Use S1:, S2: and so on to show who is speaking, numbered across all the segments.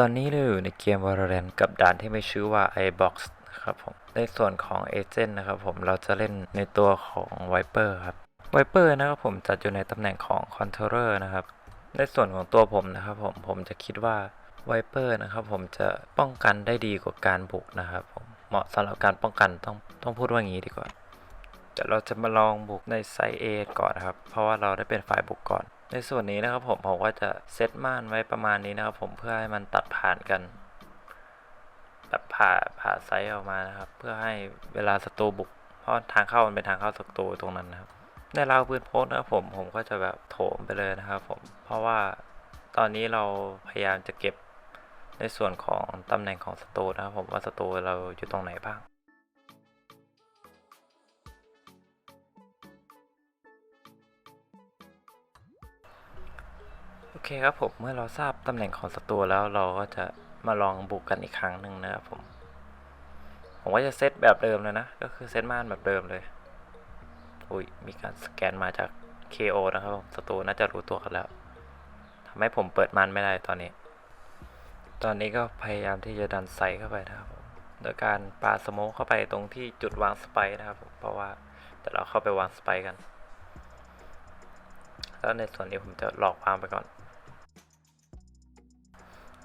S1: ตอนนี้เราอยู่ในเกม Valorant กับด่านที่ไม่ชื่อว่า iBox นะครับผม ในส่วนของ Agent นะครับผม เราจะเล่นในตัวของ Viper ครับ Viper นะครับผมจัดอยู่ในตำแหน่งของ Controller นะครับ ในส่วนของตัวผมนะครับผม ผมจะคิดว่า Viper นะครับผมจะป้องกันได้ดีกว่าการบุกนะครับผม เหมาะสำหรับการป้องกันต้องต้องพูดว่างี้ดีกว่าเดี๋ยวเราจะมาลองบุกในไซส์ A ก่อนนะครับ เพราะว่าเราได้เป็นฝ่ายบุกก่อน ในส่วนนี้นะครับผมผมก็จะเซตม่านไว้ประมาณนี้นะครับ ผมเพื่อให้มันตัดผ่านกันแบบผ่าผ่าไซส์ออกมานะครับ เพื่อให้เวลาศัตรูบุก เพราะทางเข้ามันเป็นทางเข้าศัตรูตรงนั้นนะครับในราวปืนโพกนะครับผมผมก็จะแบบโถมไปเลยนะครับ ผมเพราะว่าตอนนี้เราพยายามจะเก็บในส่วนของตำแหน่งของศัตรูนะครับผมว่าศัตรูเราอยู่ตรงไหนบ้าง เคครับผมเมื่อเราทราบตำแหน่งของศัตรูแล้วเราก็จะมาลองบุกกันอีกครั้งหนึ่งนะครับผมผมก็จะเซตแบบเดิมเลยนะ ก็คือเซตม่านแบบเดิมเลยอุ้ยมีการสแกนมาจาก KO นะครับผมศัตรูน่าจะรู้ตัวกันแล้วทำให้ผมเปิดม่านไม่ได้ตอนนี้ ตอนนี้ก็พยายามที่จะดันไซเข้าไปนะครับโดยการปาสโมกเข้าไปตรงที่จุดวางสไปร์นะครับเพราะว่าเดี๋ยวเราเข้าไปวางสไปร์กัน แล้วในส่วนนี้ผมจะหลอกวางไปก่อน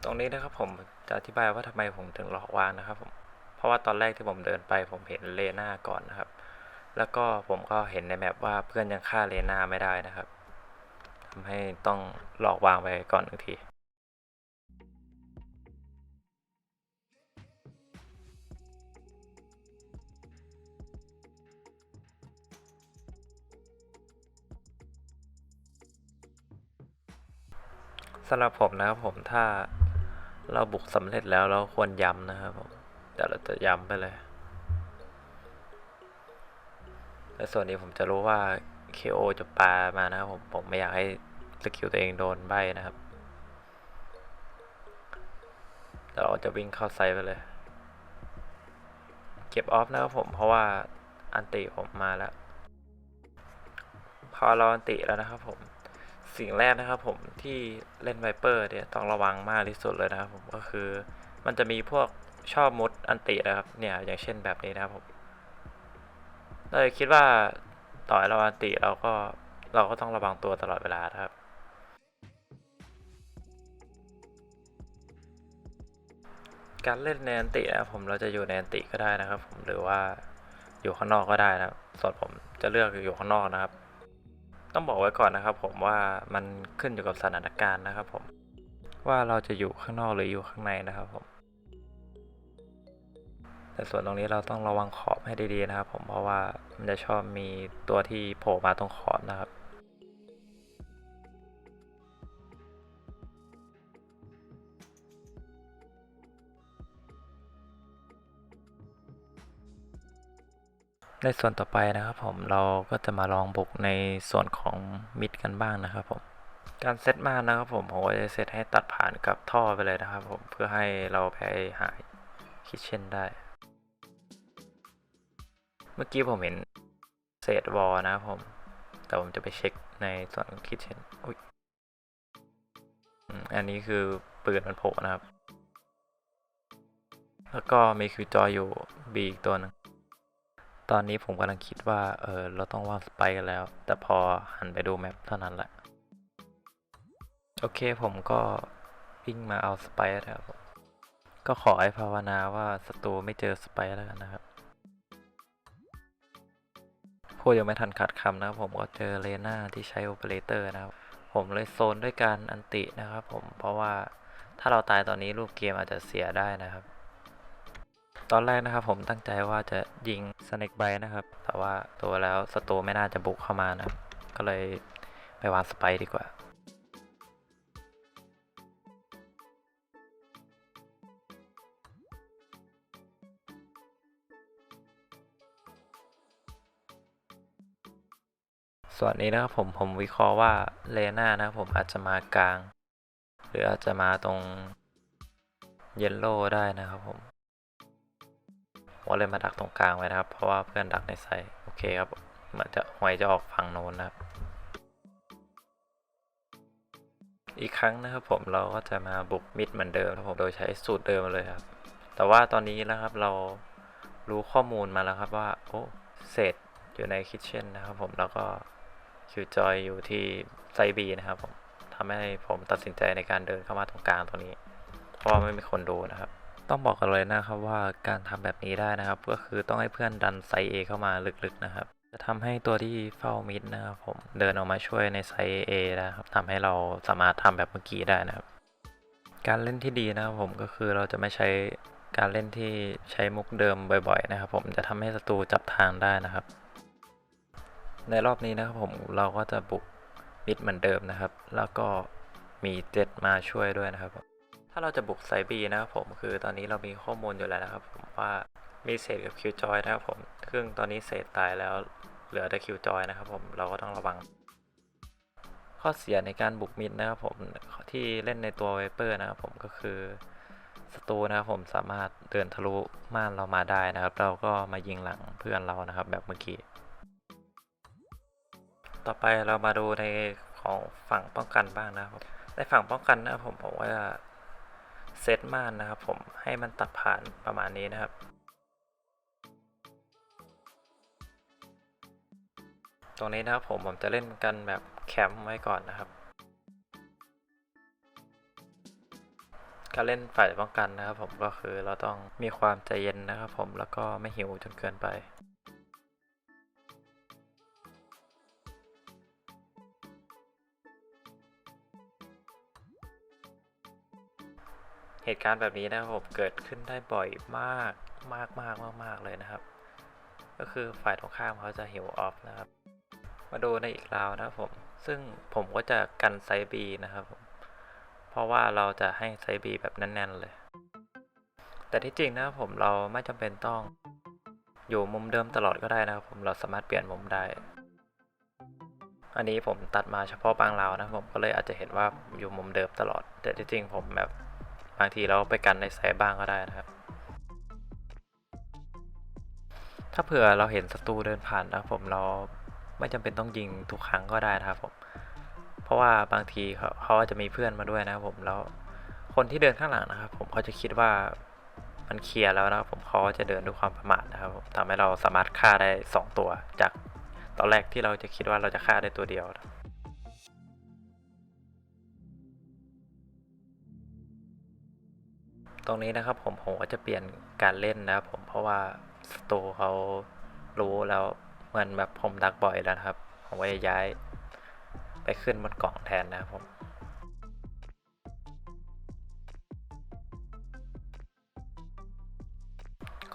S1: ตรงนี้นะครับผมจะอธิบายว่าทำไมผมถึงหลอกวางนะครับผมเพราะว่าตอนแรกที่ผมเดินไป ผมเห็นเลน่าก่อนนะครับ แล้วก็ผมก็เห็นในแมปว่าเพื่อนยังฆ่าเลน่าไม่ได้นะครับทำให้ต้องหลอกวางไปก่อนหนึ่งทีสำหรับผมนะครับผมถ้า เราบุกสำเร็จแล้วเราควรย้ำนะครับผมเดี๋ยวเราจะย้ำไปเลยในส่วนนี้ผมจะรู้ว่า KO จะปามานะครับผมผมไม่อยากให้สกิลตัวเองโดนใบนะครับเดี๋ยวเราจะวิ่งเข้าไซด์ไปเลย เก็บออฟนะครับผมเพราะว่าอันติผมมาแล้ว พอเราอันติแล้วนะครับผม สิ่งแรกนะครับผมที่เล่นไวเปอร์เนี่ยต้องระวังมากที่สุดเลยนะครับผมก็คือมันจะมีพวกชอบมุดอันตินะครับเนี่ยอย่างเช่นแบบนี้นะครับผมเลยคิดว่าต่อยเราอันติเราก็เราก็ต้องระวังตัวตลอดเวลาครับ การเล่นในอันตินะครับผมเราจะอยู่ในอันติก็ได้นะครับ ผมหรือว่าอยู่ข้างนอกก็ได้นะครับส่วนผมจะเลือกอยู่ข้างนอกนะครับ ต้องบอกไว้ก่อนนะครับ ผมว่ามันขึ้นอยู่กับสถานการณ์นะครับ ผม ว่าเราจะอยู่ข้างนอกหรืออยู่ข้างในนะครับผม แต่ส่วนตรงนี้เราต้องระวังขอบให้ดีๆนะครับ ผมเพราะว่ามันจะชอบมีตัวที่โผล่มาตรงขอบนะครับ ในส่วนต่อไปนะครับผมเราก็จะมาลองบุกในส่วนของมิดกันบ้างนะครับผมการเซตมานะครับผมผมก็จะเซตให้ตัดผ่านกับท่อไปเลยนะครับผมเพื่อให้เราไปหายคิดเช่นได้ เมื่อกี้ผมเห็นเศษวอลนะครับผม แต่ผมจะไปเช็คในส่วนของคิดเช่นอุ้ยอันนี้คือปืนมันโผล่นะครับ แล้วก็มีคิวจอยอยู่บีอีกตัวหนึง ตอนนี้ผมกำลังคิดว่า เออเราต้องวางสไปกันแล้ว แต่พอหันไปดูแมปเท่านั้นแหละ โอเคผมก็วิ่งมาเอาสไปครับก็ขอให้ภาวนาว่าศัตรูไม่เจอสไปแล้วกันนะครับพูดยังไม่ทันขาดคำนะครับผมก็เจอเลน่าที่ใช้โอเปอเรเตอร์นะครับ ผมเลยโซนด้วยการอันตินะครับผมเพราะว่าถ้าเราตายตอนนี้รูปเกมอาจจะเสียได้นะครับ ตอนแรกนะครับผมตั้งใจว่าจะยิงสเน็กไบนะครับ แต่ว่าตัวแล้วศัตรูไม่น่าจะบุกเข้ามานะก็เลยไปวางสไปดีกว่าส่วนนี้นะครับผมผมวิเคราะห์ว่าเลน่านะครับผมอาจจะมากลาง หรืออาจจะมาตรงเยลโล่ได้นะครับผม ก็เลยมาดักตรงกลางไว้นะครับ เพราะว่าเพื่อนดักในไซส์โอเคครับเหมือนจะหวยจะออกฝั่งโน้นนะครับ อีกครั้งนะครับผมเราก็จะมาบุกมิดเหมือนเดิมครับผมโดยใช้สูตรเดิมเลยครับ แต่ว่าตอนนี้นะครับเรารู้ข้อมูลมาแล้วครับว่า โอ้เศษอยู่ในคิทเช่นนะครับผมแล้วก็คิวจอยอยู่ที่ไซบีนะครับผมทำให้ผมตัดสินใจในการเดินเข้ามาตรงกลางตรงนี้ เพราะว่าไม่มีคนดูนะครับ ต้องบอกกันเลยนะครับว่าการทำแบบนี้ได้นะครับ ก็คือต้องให้เพื่อนดันไซเอเข้ามาลึกๆนะครับ จะทำให้ตัวที่เฝ้ามิดนะครับผมเดินออกมาช่วยในไซเอนะครับทำให้เราสามารถทำแบบเมื่อกี้ได้นะครับ การเล่นที่ดีนะครับผมก็คือเราจะไม่ใช้การเล่นที่ใช้มุกเดิมบ่อยๆ นะครับ ผมจะทำให้ศัตรูจับทางได้นะครับ ในรอบนี้นะครับผมเราก็จะบุกมิดเหมือนเดิมนะครับ แล้วก็มีเจ็ดมาช่วยด้วยนะครับผม ถ้าเราจะบุกไซบีนะครับผมคือตอนนี้เรามีข้อมูลอยู่แล้วนะครับผมว่ามีเศษกับคิวจอยนะครับผมซึ่งตอนนี้เศษตายแล้วเหลือแต่คิวจอยนะครับผมเราก็ต้องระวัง ข้อเสียในการบุกมิดนะครับผมที่เล่นในตัวไวเปอร์นะครับผมก็คือศัตรูนะครับผมสามารถเดินทะลุม่านเรามาได้นะครับ เราก็มายิงหลังเพื่อนเรานะครับ แบบเมื่อกี้ต่อไปเรามาดูในของฝั่งป้องกันบ้างนะครับในฝั่งป้องกันนะครับผมผมว่า เซตม่านนะครับผมให้มันตัดผ่านประมาณนี้นะครับ ตรงนี้นะครับผมผมจะเล่นกันแบบแคมป์ไว้ก่อนนะครับการเล่นฝ่ายป้องกันนะครับผมก็คือเราต้องมีความใจเย็นนะครับผมแล้วก็ไม่หิวจนเกินไป เหตุการณ์แบบนี้นะครับผมเกิดขึ้นได้บ่อยมากมากมากมากมากเลยนะครับ ก็คือฝ่ายตรงข้ามเขาจะหิวออฟนะครับ มาดูในอีกราวนะครับผม ซึ่งผมก็จะกันไซบีนะครับผมเพราะว่าเราจะให้ไซบีแบบแน่นๆเลย แต่ที่จริงนะครับผมเราไม่จำเป็นต้องอยู่มุมเดิมตลอดก็ได้นะครับผมเราสามารถเปลี่ยนมุมได้ อันนี้ผมตัดมาเฉพาะบางราวนะครับผมก็เลยอาจจะเห็นว่าอยู่มุมเดิมตลอด แต่ที่จริงผมแบบ บางทีเราไปกันในไซบ้างก็ได้นะครับ ถ้าเผื่อเราเห็นศัตรูเดินผ่านนะผมเราไม่จำเป็นต้องยิงทุกครั้งก็ได้นะครับผมเพราะว่าบางทีเขาเขาจะมีเพื่อนมาด้วยนะครับผมแล้วคนที่เดินข้างหลังนะครับผมเขาจะคิดว่ามันเคลียร์แล้วนะครับผมเขาจะเดินด้วยความประมาทนะครับทำให้เราสามารถฆ่าได้สองตัวจากตอนแรกที่เราจะคิดว่าเราจะฆ่าได้ตัวเดียวนะ ตรงนี้นะครับผมผมก็จะเปลี่ยนการเล่นนะครับผมเพราะว่าศัตรูเขารู้แล้วเหมือนแบบผมดักบ่อยแล้วครับ ผมก็จะย้ายไปขึ้นบนกล่องแทนนะครับผม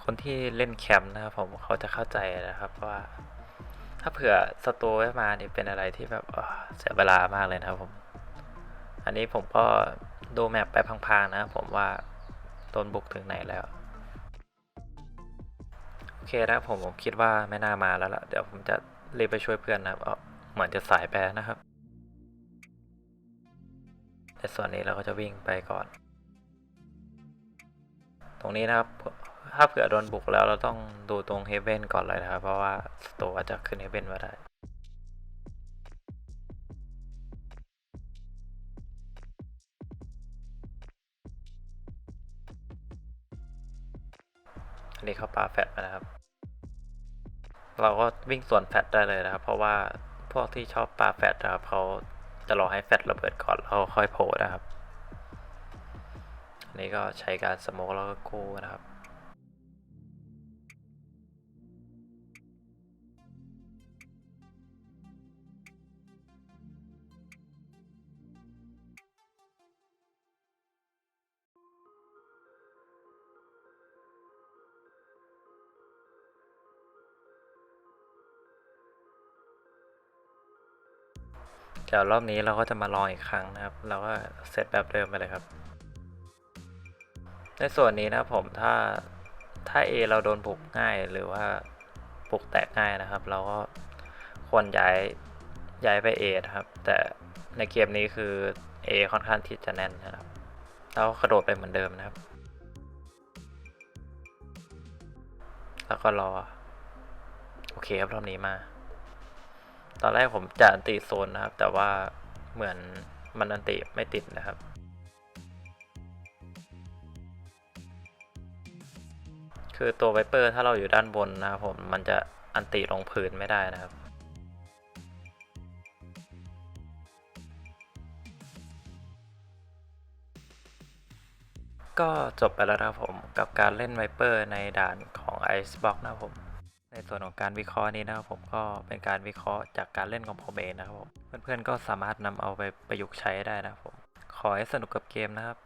S1: คนที่เล่นแคมป์นะครับผมเขาจะเข้าใจนะครับว่า ถ้าเผื่อสตูไม่มาเนี่ยเป็นอะไรที่แบบเสียเวลามากเลยนะครับผม อันนี้ผมก็ดูแมปไปพังๆนะครับผมว่า โดนบุกถึงไหนแล้ว โอเคนะผมผมคิดว่าไม่น่ามาแล้วล่ะเดี๋ยวผมจะรีบไปช่วยเพื่อนนะครับเออเหมือนจะสายแปนะครับในส่วนนี้เราก็จะวิ่งไปก่อน ตรงนี้นะครับ ถ้าเผื่อโดนบุกแล้วเราต้องดูตรงเฮเ e นก่อนเลยนะครับ เพราะว่าสโตอาจจะขึ้นเฮเ e นมาได้ นนี้เขาปาแฟดมานะครับ เราก็วิ่งสวนแฟดได้เลยนะครับ เพราะว่าพวกที่ชอบปาแฟดนะครับเขาจะรอให้แฟดระเบิดก่อนแล้วค่อยโผล่นะครับ อันนี้ก็ใช้การสโมกแล้วก็กู้นะครับ ดี๋ยวรอบนี้เราก็จะมาลองอีกครั้งนะครับ เราก็เซตแบบเดิมไปเลยครับ ในส่วนนี้นะผมถ้าถ้า A เราโดนบุกง่ายหรือว่าบุกแตกง่ายนะครับ เราก็ควรย้ายย้ายไป A นะครับ แต่ในเกมนี้คือ A ค่อนข้างที่จะแน่นนะครับเราก็กระโดดไปเหมือนเดิมนะครับ แล้วก็รอ โอเคครับรอบนี้มา ตอนแรกผมจะอันติโซนนะครับ แต่ว่าเหมือนมันอันติไม่ติดนะครับ คือตัวไวเปอร์ถ้าเราอยู่ด้านบนนะครับผมมันจะอันติลงพื้นไม่ได้นะครับก็จบไปแล้วนะครับผมกับการเล่นไวเปอร์ในด่านของ Icebox นะครับผม ส่วนของการวิเคราะห์นี้นะครับผมก็เป็นการวิเคราะห์จากการเล่นของผมเองนะครับผมเพื่อนๆก็สามารถนำเอาไปประยุกต์ใช้ได้นะครับผมขอให้สนุกกับเกมนะครับ